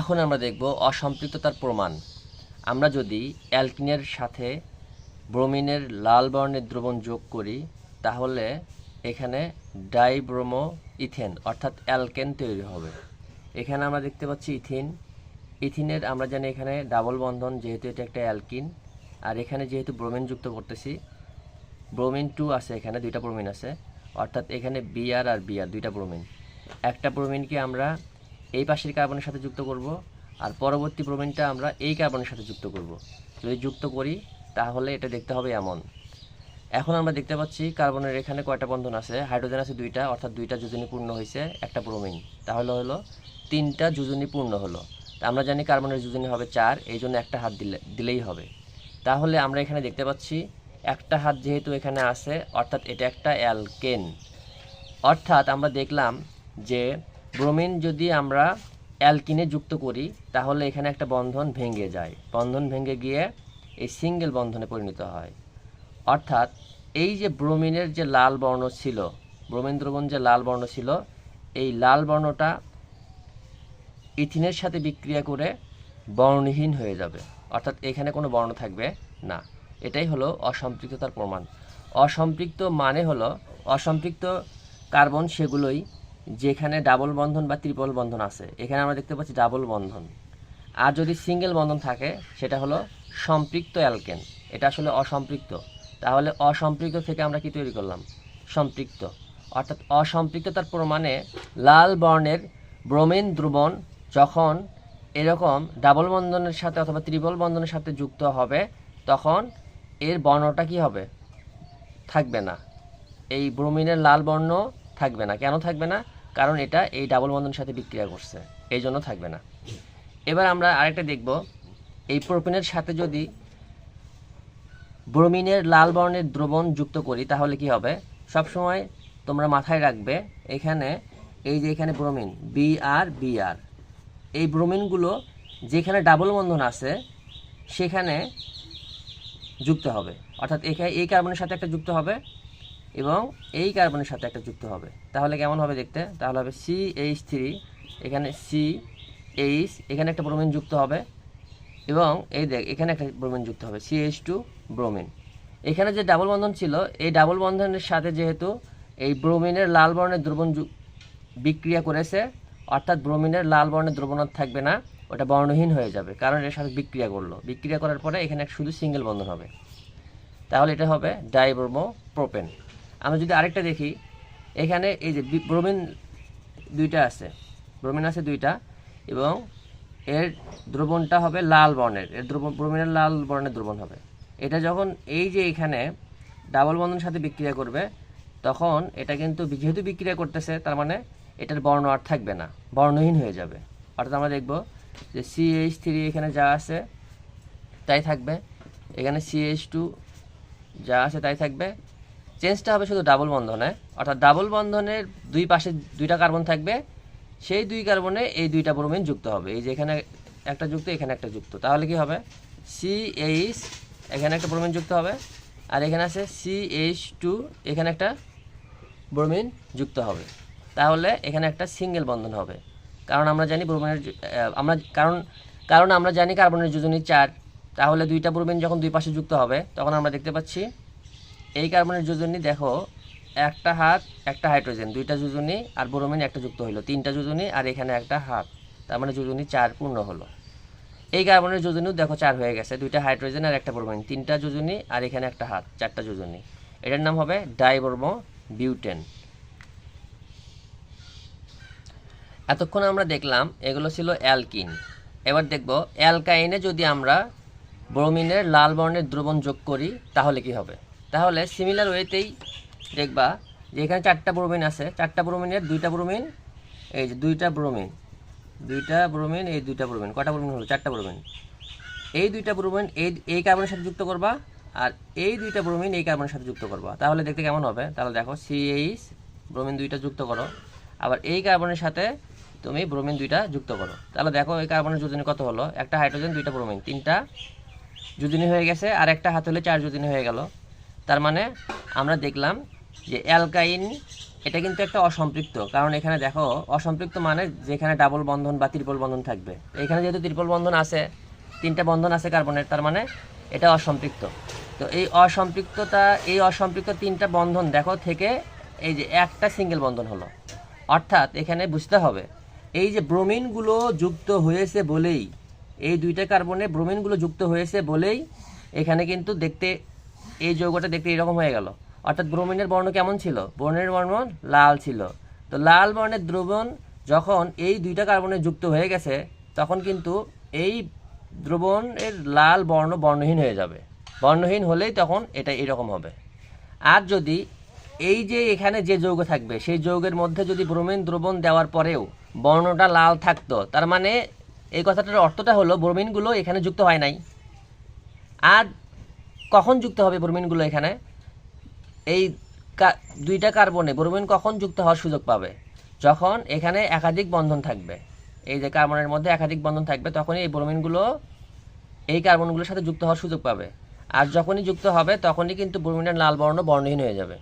এখন আমরা দেখব অসম্পৃক্ততার প্রমাণ। আমরা যদি অ্যালকিনের সাথে ব্রোমিনের লাল বর্ণের দ্রবণ যোগ করি, তাহলে এখানে ডাইব্রোমো ইথেন অর্থাৎ অ্যালকেন তৈরি হবে। এখানে আমরা দেখতে পাচ্ছি ইথিন। ইথিনের আমরা জানি এখানে ডাবল বন্ধন, যেহেতু এটা একটা অ্যালকিন। আর এখানে যেহেতু ব্রোমিন যুক্ত করতেছি, ব্রোমিন টু আছে এখানে, দুইটা ব্রোমিন আছে। অর্থাৎ এখানে বিআর আর বিআর দুইটা ব্রোমিন। একটা ব্রোমিনকে আমরা এই পাশের কার্বনের সাথে যুক্ত করব, আর পরবর্তী ব্রোমিনটা আমরা এই কার্বনের সাথে যুক্ত করব। যদি যুক্ত করি, তাহলে এটা দেখতে হবে এমন। এখন আমরা দেখতে পাচ্ছি কার্বনের এখানে কয়টা বন্ধন আছে? হাইড্রোজেন আছে দুইটা, অর্থাৎ দুইটা যোজনী পূর্ণ হয়েছে, একটা ব্রোমিন তাহলে হলো তিনটা যোজনী পূর্ণ হলো। আমরা জানি কার্বনের যোজনী হবে চার, এই জন্য একটা হাত দিলে, দিলেই হবে। তাহলে আমরা এখানে দেখতে পাচ্ছি একটা হাত যেহেতু এখানে আছে, অর্থাৎ এটা একটা অ্যালকেন অর্থাৎ আমরা দেখলাম যে ব্রোমিন যদি আমরা অ্যালকিনে যুক্ত করি, তাহলে এখানে একটা বন্ধন ভেঙে যায়। বন্ধন ভেঙে গিয়ে এই সিঙ্গেল বন্ধনে পরিণত হয়। অর্থাৎ এই যে ব্রোমিনের যে লাল বর্ণ ছিল ব্রোমিন দ্রবণ যে লাল বর্ণ ছিল, এই লাল বর্ণটা ইথিনের সাথে বিক্রিয়া করে বর্ণহীন হয়ে যাবে। অর্থাৎ এখানে কোনো বর্ণ থাকবে না। এটাই হলো অসম্পৃক্ততার প্রমাণ। অসম্পৃক্ত মানে হলো, অসম্পৃক্ত কার্বন সেগুলোই যেখানে ডাবল বন্ধন বা ত্রিপল বন্ধন আছে, এখানে আমরা দেখতে পাচ্ছি ডাবল বন্ধন। আর যদি সিঙ্গেল বন্ধন থাকে, সেটা হলো সম্পৃক্ত অ্যালকেন। এটা আসলে অসম্পৃক্ত। তাহলে অসম্পৃক্ত থেকে আমরা কি তৈরি করলাম? সম্পৃক্ত। অর্থাৎ অসম্পৃক্ততার প্রমাণে লাল বর্ণের ব্রোমিন দ্রবণ যখন এরকম ডাবল বন্ধনের সাথে অথবা ত্রিবল বন্ধনের সাথে যুক্ত হবে, তখন এর বর্ণটা কি হবে? থাকবে না। এই ব্রোমিনের লাল বর্ণ থাকবে না। কেন থাকবে না? কারণ এটা এই ডাবল বন্ধনের সাথে বিক্রিয়া করছে, এই জন্য থাকবে না। এবার আমরা আরেকটা দেখব, এই প্রোপিনের সাথে যদি ব্রোমিনের লাল বর্ণের দ্রবণ যুক্ত করি, তাহলে কি হবে? সবসময় তোমরা মাথায় রাখবে, এখানে এই যে এখানে bromine B R B R এই ব্রোমিনগুলো যেখানে ডাবল বন্ধন আছে, সেখানে যুক্ত হবে। অর্থাৎ এখানে এই কার্বনের সাথে একটা যুক্ত হবে এবং এই কার্বনের সাথে একটা যুক্ত হবে। তাহলে কেমন হবে দেখতে? তাহলে হবে সি এইচ থ্রি এখানে সি এইচ এখানে একটা ব্রোমিন যুক্ত হবে এবং এই দেখ, এখানে একটা ব্রোমিন যুক্ত হবে সি এইচ টু ব্রোমিন এখানে যে ডাবল বন্ধন ছিল, এই ডাবল বন্ধনের সাথে যেহেতু এই ব্রোমিনের লাল বর্ণের দ্রবণ বিক্রিয়া করেছে, অর্থাৎ ব্রোমিনের লাল বর্ণের দ্রবণ আর থাকবে না, ওটা বর্ণহীন হয়ে যাবে, কারণ এর সাথে বিক্রিয়া করল। বিক্রিয়া করার পরে এখানে শুধু সিঙ্গেল বন্ধন হবে। তাহলে এটা হবে ডাইব্রোমো প্রোপেন আমরা যদি আরেকটা দেখি, এখানে এই যে ব্রোমিন দুইটা আছে। ব্রোমিন আছে দুইটা এবং এর দ্রবণটা হবে লাল বর্ণের। এর দ্রবণ ব্রোমিনের লাল বর্ণের দ্রবণ হবে। এটা যখন এই যে এখানে ডাবল বন্ধনের সাথে বিক্রিয়া করবে, তখন এটা কিন্তু যেহেতু বিক্রিয়া করতেছে, তার মানে এটার বর্ণ আর থাকবে না। বর্ণহীন হয়ে যাবে। অর্থাৎ আমরা দেখব যে সিএইচ থ্রি এখানে যা আছে, তাই থাকবে। এখানে সিএইচ টু যা আছে, তাই থাকবে। চেঞ্জটা হবে শুধু ডাবল বন্ধনে। অর্থাৎ ডাবল বন্ধনের দুই পাশে দুইটা কার্বন থাকবে, সেই দুই কার্বনে এই দুইটা ব্রোমিন যুক্ত হবে। এই যে এখানে একটা যুক্ত, এখানে একটা যুক্ত। তাহলে কি হবে? সি এইচ এখানে একটা ব্রোমিন যুক্ত হবে, আর এখানে আছে সি এইচ টু এখানে একটা ব্রোমিন যুক্ত হবে। তাহলে এখানে একটা সিঙ্গেল বন্ধন হবে। কারণ আমরা জানি ব্রোমিনের আমরা কারণ কারণ আমরা জানি কার্বনের যোজনী চার। তাহলে দুইটা ব্রোমিন যখন দুই পাশে যুক্ত হবে, তখন আমরা দেখতে পাচ্ছি এই কার্বনের যোজনী দেখো, একটা হাত, একটা হাইড্রোজেন, দুইটা যোজনী আর বোরোমিন একটা যুক্ত হলো তিনটা যোজনী আর এখানে একটা হাত, তার মানে যোজনী চার পূর্ণ হলো। এই কার্বনের যোজনীও দেখো চার হয়ে গেছে, দুইটা হাইড্রোজেন আর একটা ব্রোমিন, তিনটা যোজনী আর এখানে একটা হাত, চারটা যোজনী। এটার নাম হবে ডাইব্রোমো বিউটেন। এতক্ষণ আমরা দেখলাম এগুলো ছিল অ্যালকিন। এবার দেখব অ্যালকাইনে যদি আমরা ব্রোমিনের লাল বর্ণের দ্রবণ যোগ করি, তাহলে কি হবে? তাহলে সিমিলার ওয়েতেই দেখবা যে এখানে চারটা ব্রোমিন আছে। চারটা ব্রোমিনের দুইটা ব্রোমিন এই যে দুইটা ব্রোমিন দুইটা ব্রোমিন এই দুইটা ব্রোমিন কটা ব্রোমিন হলো? চারটা ব্রোমিন এই দুইটা ব্রোমিন এই এই কার্বনের সাথে যুক্ত করবা আর এই দুইটা ব্রোমিন এই কার্বনের সাথে যুক্ত করবা। তাহলে দেখতে কেমন হবে? তাহলে দেখো সিএইচ ব্রোমিন দুইটা যুক্ত করো। আবার এই কার্বনের সাথে তুমি ব্রোমিন দুইটা যুক্ত করো। তাহলে দেখো এই কার্বনের যোজনী কত হলো? একটা হাইড্রোজেন দুইটা ব্রোমিন তিনটা যোজনী হয়ে গেছে আর একটা হাত হলে চার যোজনী হয়ে গেল। তার মানে আমরা দেখলাম যে অ্যালকাইন, এটা কিন্তু একটা অসম্পৃক্ত। কারণ এখানে দেখো, অসম্পৃক্ত মানে যেখানে ডাবল বন্ধন বা ত্রিপল বন্ধন থাকবে। এখানে যেহেতু ত্রিপল বন্ধন আছে, তিনটা বন্ধন আছে কার্বনের তার মানে এটা অসম্পৃক্ত। তো এই অসম্পৃক্ততা, এই অসম্পৃক্ত তিনটা বন্ধন দেখো থেকে এই যে একটা সিঙ্গেল বন্ধন হলো। অর্থাৎ এখানে বুঝতে হবে, এই যে ব্রোমিনগুলো যুক্ত হয়েছে বলেই, এই দুইটা কার্বনে ব্রোমিনগুলো যুক্ত হয়েছে বলেই, এখানে কিন্তু দেখতে এই যৌগটা দেখতে এরকম হয়ে গেল। অর্থাৎ ব্রোমিনের বর্ণ কেমন ছিল? ব্রোমিনের বর্ণ লাল ছিল। তো লাল বর্ণের দ্রবণ যখন এই দুইটা কার্বনে যুক্ত হয়ে গেছে, তখন কিন্তু এই দ্রবণের লাল বর্ণ বর্ণহীন হয়ে যাবে। বর্ণহীন হলেই তখন এটা এরকম হবে। আর যদি এই যে এখানে যে যৌগ থাকবে, সেই যৌগের মধ্যে যদি ব্রোমিন দ্রবণ দেওয়ার পরেও বর্ণটা লাল থাকতো, তার মানে এই কথাটার অর্থটা হলো ব্রোমিনগুলো এখানে যুক্ত হয় নাই। আর কখন যুক্ত হবে ব্রোমিনগুলো এখানে? এই দুইটা কার্বনে ব্রোমিন কখন যুক্ত হওয়ার সুযোগ পাবে? যখন এখানে একাধিক বন্ধন থাকবে। এই যে কার্বনের মধ্যে একাধিক বন্ধন থাকবে, তখনই এই ব্রোমিনগুলো, এই কার্বনগুলোর সাথে যুক্ত হওয়ার সুযোগ পাবে। আর যখনই যুক্ত হবে, তখনই কিন্তু ব্রোমিনের লাল বর্ণ বর্ণহীন হয়ে যাবে।